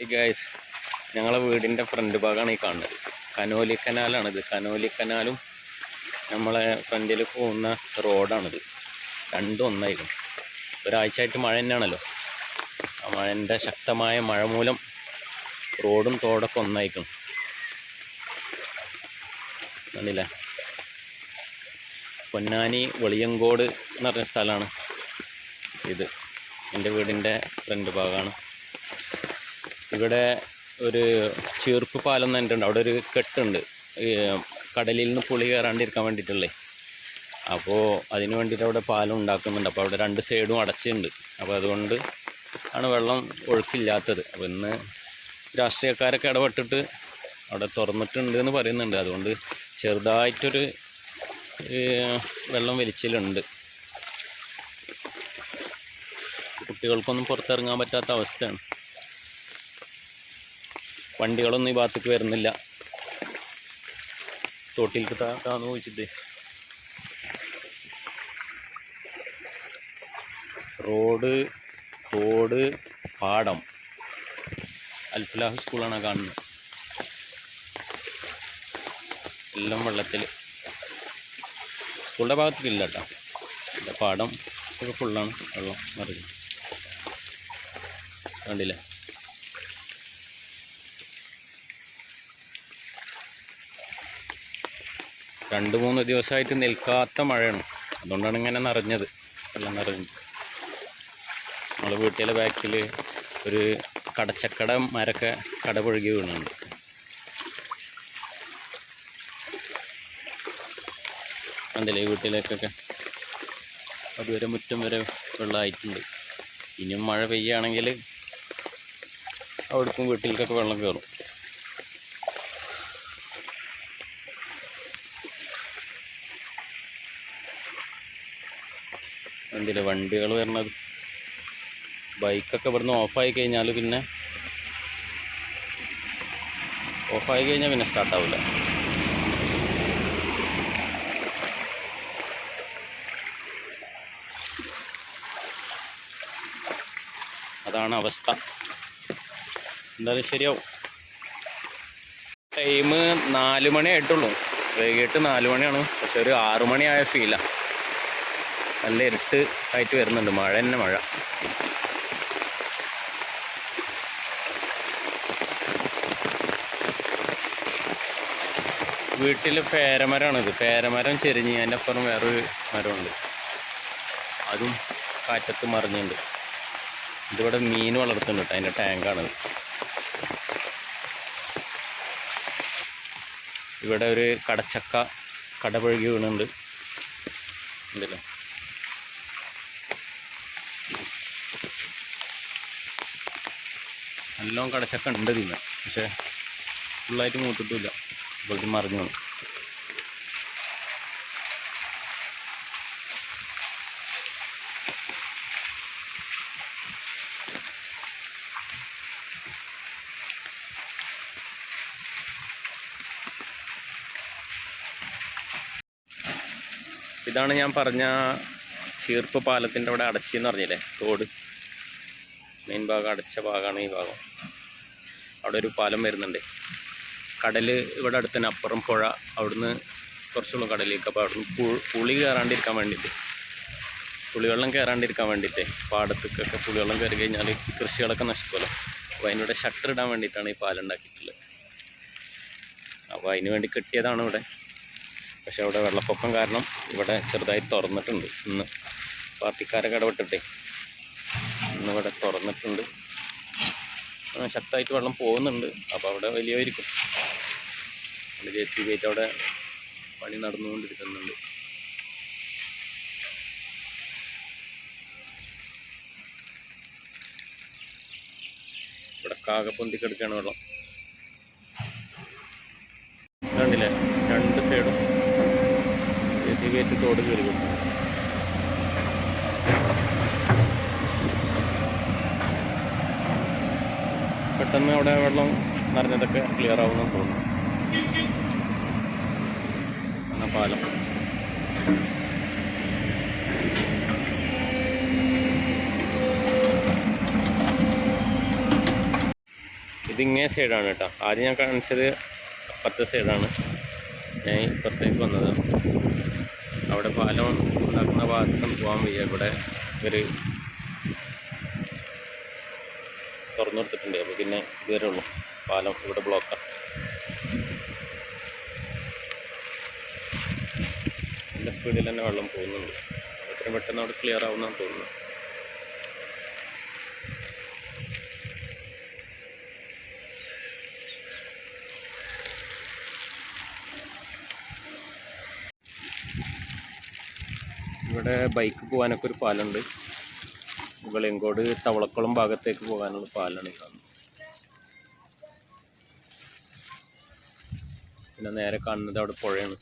Guys ഞങ്ങളെ വീടിന്റെ front ഭാഗമാണ് ഈ കാണുന്നത്. കനോലി കനാലാണിത് കനോലി കനാലും നമ്മളെ ഫ്രണ്ടിൽ പോകുന്ന റോഡാണിത് രണ്ടും ഒന്നായിരുന്നു ഒരാഴ്ചയായിട്ട് മഴ തന്നെയാണല്ലോ. ആ മഴന്റെ ശക്തമായ മഴ മൂലം റോഡും തോടൊക്കെ ഒന്നായിരിക്കും. കണ്ടില്ല? പൊന്നാനി വെളിയങ്കോട് എന്ന് പറഞ്ഞ സ്ഥലമാണ് ഇത്. എന്റെ വീടിന്റെ ഫ്രണ്ട് ഭാഗമാണ്. ഇവിടെ ഒരു ചീർപ്പ് പാലം തന്നിട്ടുണ്ട് അവിടെ ഒരു കെട്ടുണ്ട്. കടലിൽ നിന്ന് പുളി കയറാണ്ടിരിക്കാൻ വേണ്ടിയിട്ടുള്ളേ. അപ്പോൾ അതിന് വേണ്ടിയിട്ട് അവിടെ പാലം ഉണ്ടാക്കുന്നുണ്ട്. അപ്പോൾ അവിടെ രണ്ട് സൈഡും അടച്ചിട്ടുണ്ട്. അപ്പോൾ അതുകൊണ്ട് ആണ് വെള്ളം ഒഴുക്കില്ലാത്തത്. അപ്പോൾ ഇന്ന് രാഷ്ട്രീയക്കാരൊക്കെ ഇടപെട്ടിട്ട് അവിടെ തുറന്നിട്ടുണ്ട് എന്ന് പറയുന്നുണ്ട്. അതുകൊണ്ട് ചെറുതായിട്ടൊരു വെള്ളം വലിച്ചിലുണ്ട്. കുട്ടികൾക്കൊന്നും പുറത്തിറങ്ങാൻ പറ്റാത്ത അവസ്ഥയാണ്. വണ്ടികളൊന്നും ഈ ഭാഗത്തേക്ക് വരുന്നില്ല. തോട്ടിലേക്ക് താന്ന് ചോദിച്ചിട്ട് റോഡ് തോട് പാടം. അൽഫലാഹ് സ്കൂളാണ് കാണുന്നത്. എല്ലാം വെള്ളത്തിൽ സ്കൂളിന്റെ ഭാഗത്തേക്കില്ല കേട്ടോ. പാടം ഒക്കെ ഫുള്ളാണ് വെള്ളം നിറഞ്ഞു. കണ്ടില്ലേ? രണ്ട് മൂന്ന് ദിവസമായിട്ട് നിൽക്കാത്ത മഴയാണ്. അതുകൊണ്ടാണ് ഇങ്ങനെ നിറഞ്ഞത്. എല്ലാം നിറഞ്ഞു. നമ്മൾ വീട്ടിലെ ബാക്കിൽ ഒരു കടച്ചക്കട മരൊക്കെ കടപുഴകി വീണുണ്ട്. ഈ വീട്ടിലേക്കൊക്കെ? അതുവരെ മുറ്റം വരെ വെള്ളമായിട്ടുണ്ട്. ഇനിയും മഴ പെയ്യുകയാണെങ്കിൽ അവിടേക്കും വീട്ടിലേക്കൊക്കെ വെള്ളം കയറും കണ്ടില്ലേ വണ്ടികൾ വരണത് ബൈക്കൊക്കെ ഇവിടുന്ന് ഓഫായി കഴിഞ്ഞാൽ പിന്നെ ഓഫായി കഴിഞ്ഞാൽ പിന്നെ സ്റ്റാർട്ടാവില്ല അതാണ് അവസ്ഥ. എന്തായാലും ശരിയാവും. ടൈം നാല് മണി ആയിട്ടുള്ളൂ. വൈകിട്ട് നാല് മണിയാണ്. പക്ഷെ ഒരു ആറു മണിയായ ഫീലാണ് നല്ല ഇരുട്ട് ആയിട്ട് വരുന്നുണ്ട്. മഴ തന്നെ മഴ. വീട്ടിൽ പേരമരമാണിത് പേരമരം ചെരിഞ്ഞ് അതിന്റെ അപ്പുറം വേറൊരു മരമുണ്ട്. അതും കാറ്റത്ത് മറിഞ്ഞുണ്ട്. ഇതിവിടെ മീൻ വളർത്തുന്നുണ്ട്. കേട്ടോ അതിന്റെ ടാങ്കാണിത് ഇവിടെ ഒരു കടച്ചക്ക കടപഴുകി വീണുണ്ട്. ഉണ്ടല്ലോ? നല്ലോണം കടച്ചൊക്കെ ഉണ്ട് ഇതിന് പക്ഷേ ഫുള്ളായിട്ട് മൂത്തിട്ടില്ല ഇപ്പോഴത്തെ മറിഞ്ഞു വന്നു ഇതാണ് ഞാൻ പറഞ്ഞ ചീർപ്പ് പാലത്തിന്റെ അവിടെ അടച്ചെന്ന് പറഞ്ഞില്ലേ? തോട്. മെയിൻ ഭാഗം അടച്ച ഭാഗമാണ് ഈ ഭാഗം. അവിടെ ഒരു പാലം വരുന്നുണ്ട്. കടൽ ഇവിടെ അടുത്ത് തന്നെ അപ്പുറം പുഴ അവിടുന്ന് കുറച്ചുള്ള കടലിലേക്ക് അപ്പോൾ അവിടുന്ന് പുളി കയറാണ്ടിരിക്കാൻ വേണ്ടിയിട്ട്. പുളിവെള്ളം കയറാണ്ടിരിക്കാൻ വേണ്ടിയിട്ട്. പാടത്തേക്കൊക്കെ പുളിവെള്ളം കയറി കഴിഞ്ഞാൽ കൃഷികളൊക്കെ നശിക്കുമല്ലോ. അപ്പോൾ അതിനിവിടെ ഷട്ടർ ഇടാൻ വേണ്ടിയിട്ടാണ് ഈ പാലം ഉണ്ടാക്കിയിട്ടുള്ളത്. അപ്പോൾ അതിന് വേണ്ടി കെട്ടിയതാണ് ഇവിടെ. പക്ഷേ അവിടെ വെള്ളപ്പൊക്കം കാരണം ഇവിടെ ചെറുതായി തുറന്നിട്ടുണ്ട് ഇന്ന്. പാർട്ടിക്കാരൊക്കെ ഇടപെട്ടിട്ടേ. ഇന്ന് ഇവിടെ തുറന്നിട്ടുണ്ട് ശക്തമായിട്ട് വെള്ളം പോകുന്നുണ്ട്. അപ്പോൾ അവിടെ വലിയവരിക്കും. ജെ സി ബി അവിടെ പണി നടന്നുകൊണ്ടിരിക്കുന്നുണ്ട്. ഇവിടെ കാക പൊന്തിക്കെടുക്കുകയാണ് വെള്ളം. കണ്ടില്ലേ? രണ്ട് സൈഡും ജെ സി ബി തോട് കയറി പെട്ടെന്ന് അവിടെ വെള്ളം നിറഞ്ഞതൊക്കെ ക്ലിയർ ആവുമെന്ന് തോന്നുന്നു. ആണ് പാലം. ഇതിങ്ങേ സൈഡാണ് കേട്ടോ ആദ്യം ഞാൻ കാണിച്ചത് അപ്പുറത്തെ സൈഡാണ് ഞാൻ ഇപ്പുറത്തേക്ക് വന്നത്. അവിടെ പാലം ഉണ്ടാക്കുന്ന ഭാഗത്തൊന്നും പോകാൻ വയ്യ. ഇവിടെ ഒരു തുറന്നു കൊടുത്തിട്ടുണ്ട് അപ്പോൾ പിന്നെ ഇതുവരെ ഉള്ളൂ. പാലം ഇവിടെ ബ്ലോക്കാണ് നല്ല സ്പീഡിൽ തന്നെ വെള്ളം പോകുന്നുണ്ട്. എത്രയും പെട്ടെന്ന് അവിടെ ക്ലിയർ ആവുമെന്നാണ് തോന്നുന്നു ഇവിടെ ബൈക്ക് പോകാനൊക്കെ ഒരു പാലമുണ്ട് വെളിയങ്കോട് തവളക്കുളം ഭാഗത്തേക്ക് പോകാനുള്ള പാലാണ് കാണുന്നത് പിന്നെ നേരെ കാണുന്നത് അവിടെ പുഴയാണ്.